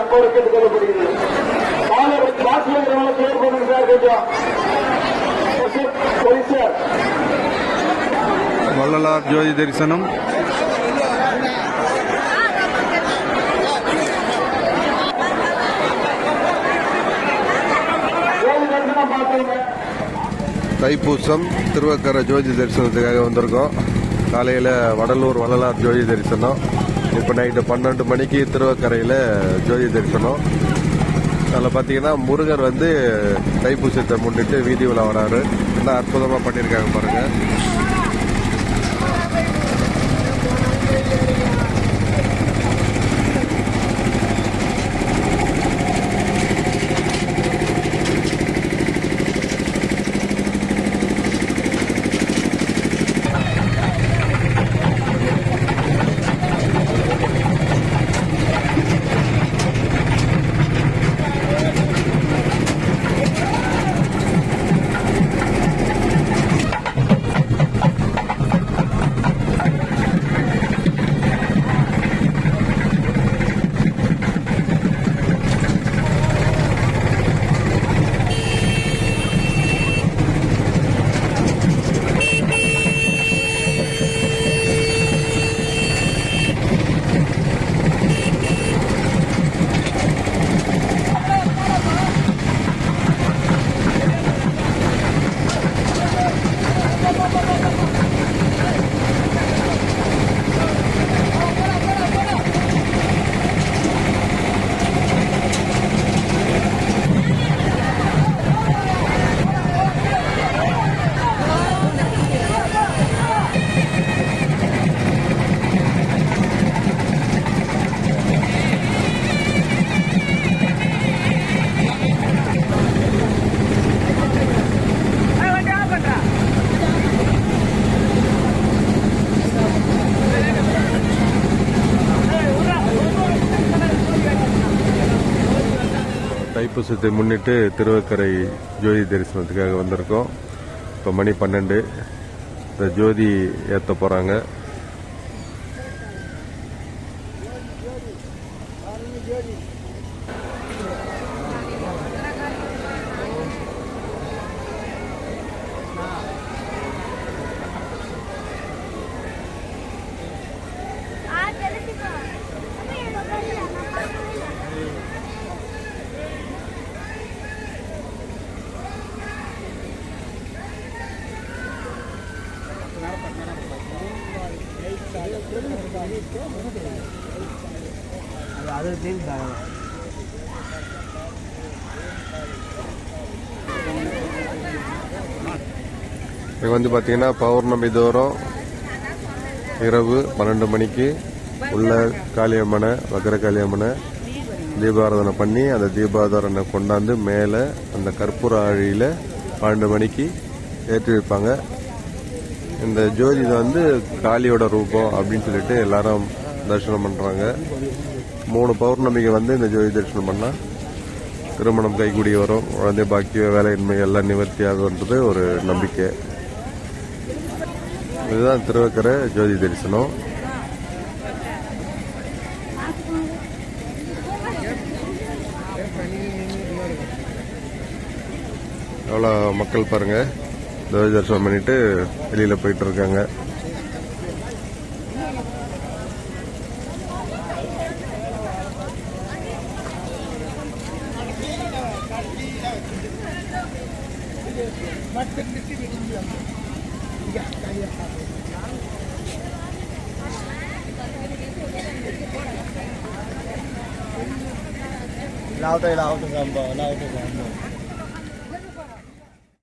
அன்போடு கேட்டுக் கொள்ளப்படுகிறது கிளியர் பண்ணுங்க சார் கொஞ்சம் வள்ளலார் ஜோதி தரிசனம். தைப்பூசம் திருவக்கரை ஜோதி தரிசனத்துக்காக வந்திருக்கோம். காலையில் வடலூர் வள்ளலார் ஜோதி தரிசனம். இப்போ நைட்டு பன்னெண்டு மணிக்கு திருவக்கரையில் ஜோதி தரிசனம். அதில் பார்த்தீங்கன்னா முருகர் வந்து தைப்பூசத்தை முன்னிட்டு வீதி உலா வராரு. என்ன அற்புதமாக பண்ணியிருக்காங்க பாருங்கள் தைப்பூசத்தை முன்னிட்டு திருவக்கரை ஜோதி தரிசனத்துக்காக வந்திருக்கோம். இப்போ மணி பன்னெண்டு. இந்த ஜோதி ஏற்ற போகிறாங்க அது தெரியுது இங்கே வந்து பார்த்தீங்கன்னா பௌர்ணமி தோறும் இரவு பன்னெண்டு மணிக்கு உள்ள காளியம்மனை வக்கர காளியம்மனை தீபாராதனை பண்ணி அந்த தீபாராதனை கொண்டாந்து மேலே அந்த கற்பூர ஆழியில் பன்னெண்டு மணிக்கு ஏற்றி வைப்பாங்க. இந்த ஜோதி வந்து காளியோட ரூபம் அப்படின்னு சொல்லிட்டு எல்லாரும் தரிசனம் பண்ணுறாங்க மூணு பௌர்ணமிக்கு வந்து இந்த ஜோதி தரிசனம் பண்ணால் திருமணம் கைகூடி வரும். குழந்தை பாக்கிய வேலையின்மை எல்லாம் நிவர்த்தியாகுன்றது ஒரு நம்பிக்கை. இதுதான் திருவக்கரை ஜோதி தரிசனம். எவ்வளோ மக்கள் பாருங்கள் தேவ தரிசனம் பண்ணிட்டு வெளியில் போயிட்டு இருக்காங்க lao tay lao tay gầm bờ lao tay gầm bờ